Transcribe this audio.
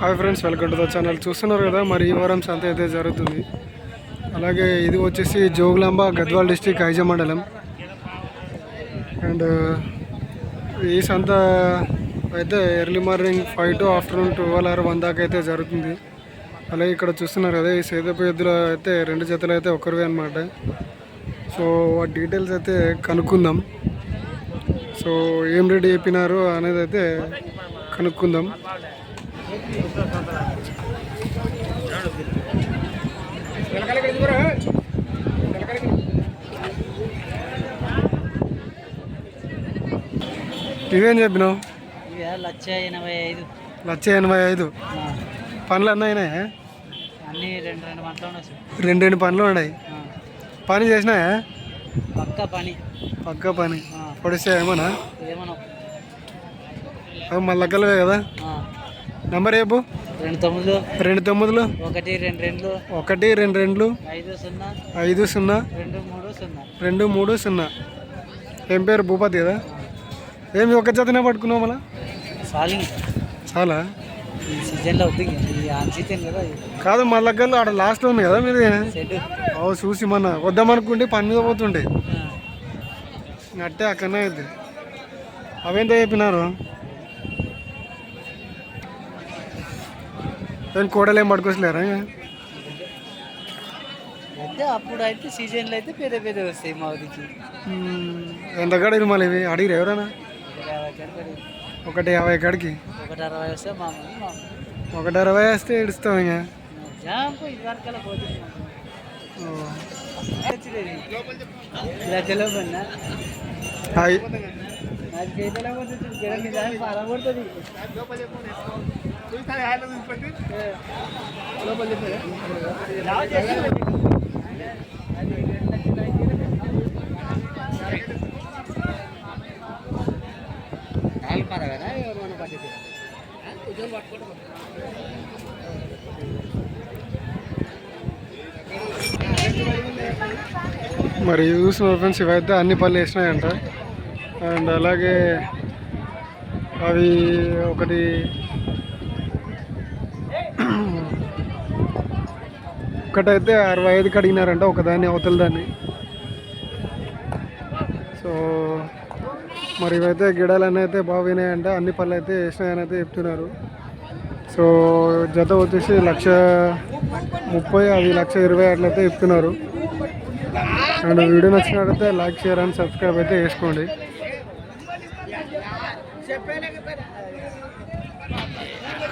Hi friends welcome to the channel. చూస్తున్నారు కదా మరి ఈ వారం సంత అయితే జరుగుతుంది. అలాగే ఇది వచ్చేసి జోగులాంబ గద్వాల్ డిస్టిక్ ఐజ మండలం. అండ్ ఈ సంత అయితే early morning five to afternoon twelve or one దాకా అయితే జరుగుతుంది. అలాగే ఇక్కడ చూస్తున్నారు కదా ఈ సేదపు ఎద్దులు అయితే రెండు జతలు అయితే ఒకరివే అనమాట సో వాటి డీటెయిల్స్ అయితే కనుక్కుందాం. సో ఏం రెడీ చెప్పినారు అనేది అయితే కనుక్కుందాం. ఇవేం చెప్పినావు? లక్ష ఎనభై ఐదు. లక్ష ఎనభై ఐదు. పనులు అన్నీ అయినాయా? అన్నీ రెండు రెండు మంటలు ఉన్నాయి. రెండు రెండు పనులు ఉన్నాయి. పని చేసినాయా? పక్క పని. పక్క పని. పొడిస్తే ఏమన్నా? ఏమనో అవి మళ్ళీ కదా? నంబర్ ఏపు రెండు తొమ్మిదిలు రెండు తొమ్మిదిలు ఒకటి రెండు రెండు ఒకటి రెండు రెండులు. ఐదు సున్నా. ఐదు సున్నా. రెండు మూడు సున్నా. రెండు మూడు సున్నా. ఏం పేరు భూపతి కదా? ఏమి ఒక జతనే పట్టుకున్నావు మళ్ళా? సాలింగ్ చాలా? ఈ సీజన్లో అవుతుంది ఇది ఆన్ సీజన్ కదా. కాదు మా దగ్గరలో ఆడ లాస్ట్లో ఉంది కదా మీది? షెడ్ అవు చూసి మన వద్దామనుకుంటే పని మీద పోతుండే. అట్టే అక్కడనే అయితే అవేంత చెప్పినారు? ఏం కూడలు ఏం పట్టుకొచ్చలేరా అయితే అప్పుడు అయితే సీజన్లో అయితే పెద్ద పెద్ద వస్తాయి మా ఊరికి. ఎంత కాడ మళ్ళీ ఇవి? అడిగిరు ఎవరైనా? ఒకటి యాభై కాడికి ఒకటి అరవై వస్తే మామూలు ఒకటి అరవై వేస్తే ఇడుస్తాం ఇంకా. హాయ్. నాకు చేతిలో మరి చూసిన ఫ్రెండ్స్ ఇవైతే అన్ని పళ్ళు వేసినాయంట. అండ్ అలాగే అవి ఒకటి ఒకటైతే అరవై ఐదుకి అడిగినారంట ఒకదాన్ని అవతల దాన్ని. సో మరి ఇవైతే గిడాలన్నీ అయితే బాగా అన్ని పళ్ళు అయితే వేసినాయని అయితే చెప్తున్నారు. సో జత వచ్చేసి లక్ష ముప్పై అది లక్ష ఇరవై అట్లయితే చెప్తున్నారు. అండ్ వీడియో నచ్చినట్లయితే లైక్ షేర్ అండ్ సబ్స్క్రైబ్ అయితే చేసుకోండి.